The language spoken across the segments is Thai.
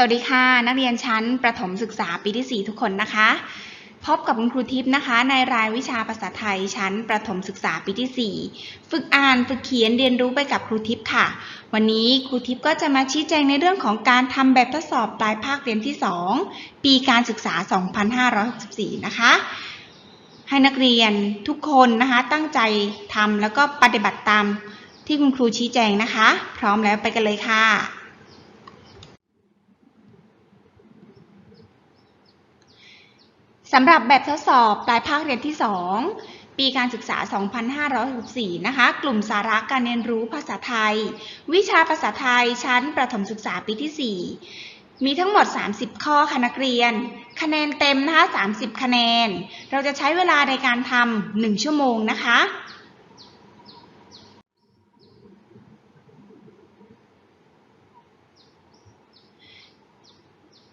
สวัสดีค่ะ นักเรียนชั้นประถมศึกษาปีที่ 4 ทุกคนนะคะ พบกับคุณครูทิพย์นะคะ ในรายวิชาภาษาไทยชั้นประถมศึกษาปีที่ 4 ฝึกอ่านฝึกเขียนเรียนรู้ไปกับครูทิพย์ค่ะ วันนี้ครูทิพย์ก็จะมาชี้แจงในเรื่องของการทำแบบทดสอบปลายภาคเรียนที่ 2 ปีการศึกษา 2564 นะคะให้นักเรียนทุกคนนะคะตั้งใจทำแล้วก็ปฏิบัติตามที่คุณครูชี้แจงนะคะ พร้อมแล้วไปกันเลยค่ะ สำหรับแบบทดสอบปลายภาคเรียนที่ 2 ปีการศึกษา 2564 นะคะ กลุ่มสาระการเรียนรู้ภาษาไทย วิชาภาษาไทยชั้นประถมศึกษาปีที่ 4 มีทั้งหมด 30 ข้อค่ะนักเรียน คะแนนเต็มนะคะ 30 คะแนน เราจะใช้เวลาในการทำ1ชั่วโมงนะคะ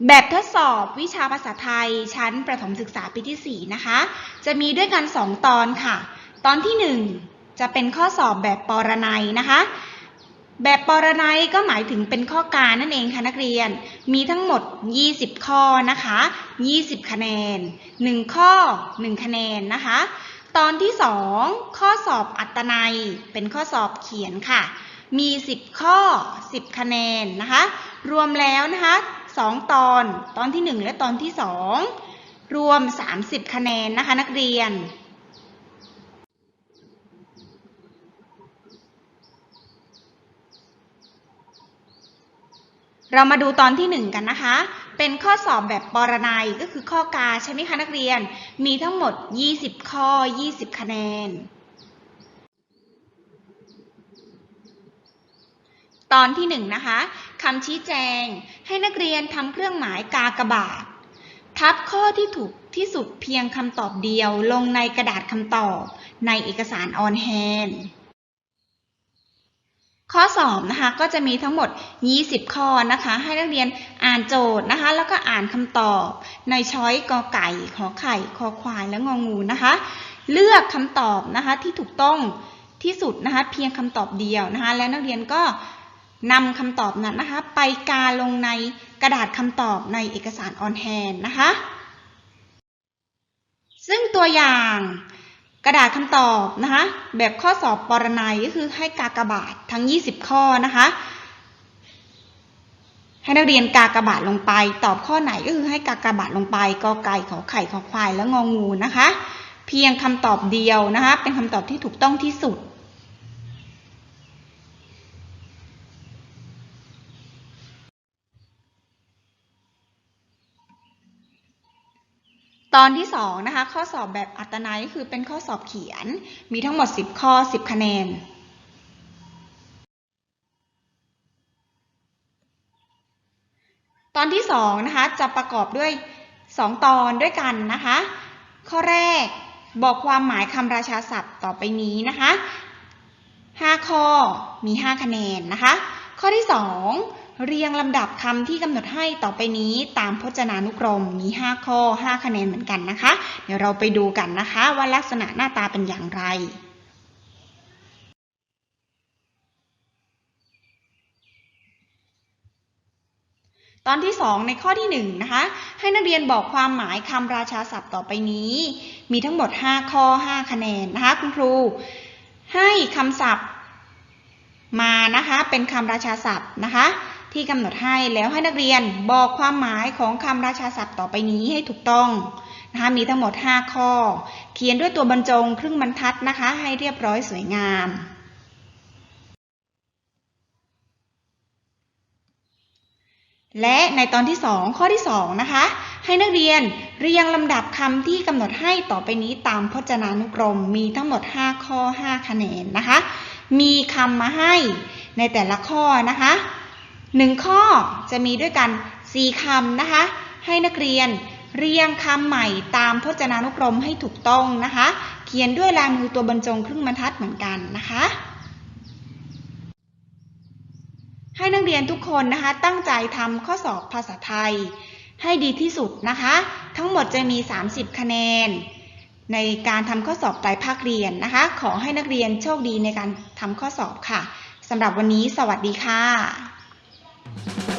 แบบทดสอบวิชาภาษาไทยชั้นประถมศึกษาปีที่ 4 นะคะ จะมีด้วยกัน 2 ตอนค่ะ ตอนที่ 1 จะเป็นข้อสอบแบบปรนัยนะคะ แบบปรนัยก็หมายถึงเป็นข้อการนั่นเองค่ะนักเรียน มีทั้งหมด 20 ข้อนะคะ 20 คะแนน 1 ข้อ 1 คะแนนนะคะ ตอนที่ 2 ข้อสอบอัตนัย เป็นข้อสอบเขียนค่ะ มี 10 ข้อ 10 คะแนนนะคะ รวมแล้วนะคะ 2 ตอน ตอนที่ 1 และตอนที่ 2 รวม 30 คะแนนนะคะนักเรียน เรามาดูตอนที่ 1 กันนะคะ เป็นข้อสอบแบบปรนัยก็คือข้อกาใช่ไหมคะนักเรียน มีทั้งหมด 20 ข้อ 20 คะแนนตอนที่หนึ่งนะคะ คำชี้แจง ให้นักเรียนทำเครื่องหมายกากบาท ทับข้อที่ถูกที่สุดเพียงคำตอบเดียวลงในกระดาษคำตอบในเอกสารออนแฮนข้อสอบนะคะก็จะมีทั้งหมด 20 ข้อนะคะ ให้นักเรียนอ่านโจทย์นะคะ แล้วก็อ่านคำตอบ ในช้อยกอไก่ขอไข่คอควายและงองูนะคะ เลือกคำตอบนะคะที่ถูกต้องที่สุดนะคะ เพียงคำตอบเดียวนะคะ และนักเรียนก็ นำคำตอบนั้นนะคะ ไปกาลงในกระดาษคำตอบในเอกสารออนแฮนนะคะ ซึ่งตัวอย่างกระดาษคำตอบนะคะ แบบข้อสอบปรนัยก็คือให้กากบาททั้ง 20 ข้อนะคะ ให้นักเรียนกากบาทลงไป ตอบข้อไหนก็คือให้กากบาทลงไปกอไก่ขอไข่ขอควายและงองูนะคะ เพียงคำตอบเดียวนะคะ เป็นคำตอบที่ถูกต้องที่สุด ตอนที่สองนะคะข้อสอบแบบอัตนัยคือเป็นข้อสอบเขียน มีทั้งหมด 10 ข้อ 10 คะแนน ตอนที่สองนะคะจะประกอบด้วย 2 ตอนด้วยกันนะคะ ข้อแรกบอกความหมายคำราชาศัพท์ต่อไปนี้นะคะ 5 ข้อมี 5 คะแนนนะคะ ข้อที่ 2 เรียงลำดับคำที่กำหนดให้ต่อไปนี้ตามพจนานุกรมมี 5 ข้อ 5 คะแนนเหมือนกันนะคะ เดี๋ยวเราไปดูกันนะคะว่าลักษณะหน้าตาเป็นอย่างไรตอนที่ 2 ในข้อที่ 1 นะคะ ให้นักเรียนบอกความหมายคำราชาศัพท์ต่อไปนี้ มีทั้งหมด 5 ข้อ 5 คะแนนนะคะ คุณครู ให้คำศัพท์มานะคะ เป็นคำราชาศัพท์นะคะ ที่กำหนดให้แล้วให้นักเรียนบอกความหมายของคำราชาศัพท์ต่อไปนี้ให้ถูกต้องนะคะมีทั้งหมด 5 ข้อ เขียนด้วยตัวบรรจงครึ่งบรรทัดนะคะ ให้เรียบร้อยสวยงามและในตอนที่ 2 ข้อที่ 2 นะคะ ให้นักเรียนเรียงลำดับคำที่กำหนดให้ต่อไปนี้ตามพจนานุกรม มีทั้งหมด 5 ข้อ 5 คะแนนนะคะ มีคำมาให้ในแต่ละข้อนะคะ หนึ่งข้อจะมีด้วยกัน 4คำนะคะ ให้นักเรียนเรียงคำใหม่ตามพจนานุกรมให้ถูกต้องนะคะ เขียนด้วยลายมือตัวบรรจงครึ่งบรรทัดเหมือนกันนะคะ ให้นักเรียนทุกคนนะคะ ตั้งใจทำข้อสอบภาษาไทย ให้ดีที่สุดนะคะ ทั้งหมดจะมี 30 คะแนน ในการทำข้อสอบปลายภาคเรียนนะคะ ขอให้นักเรียนโชคดีในการทำข้อสอบค่ะสำหรับวันนี้สวัสดีค่ะ Thank you.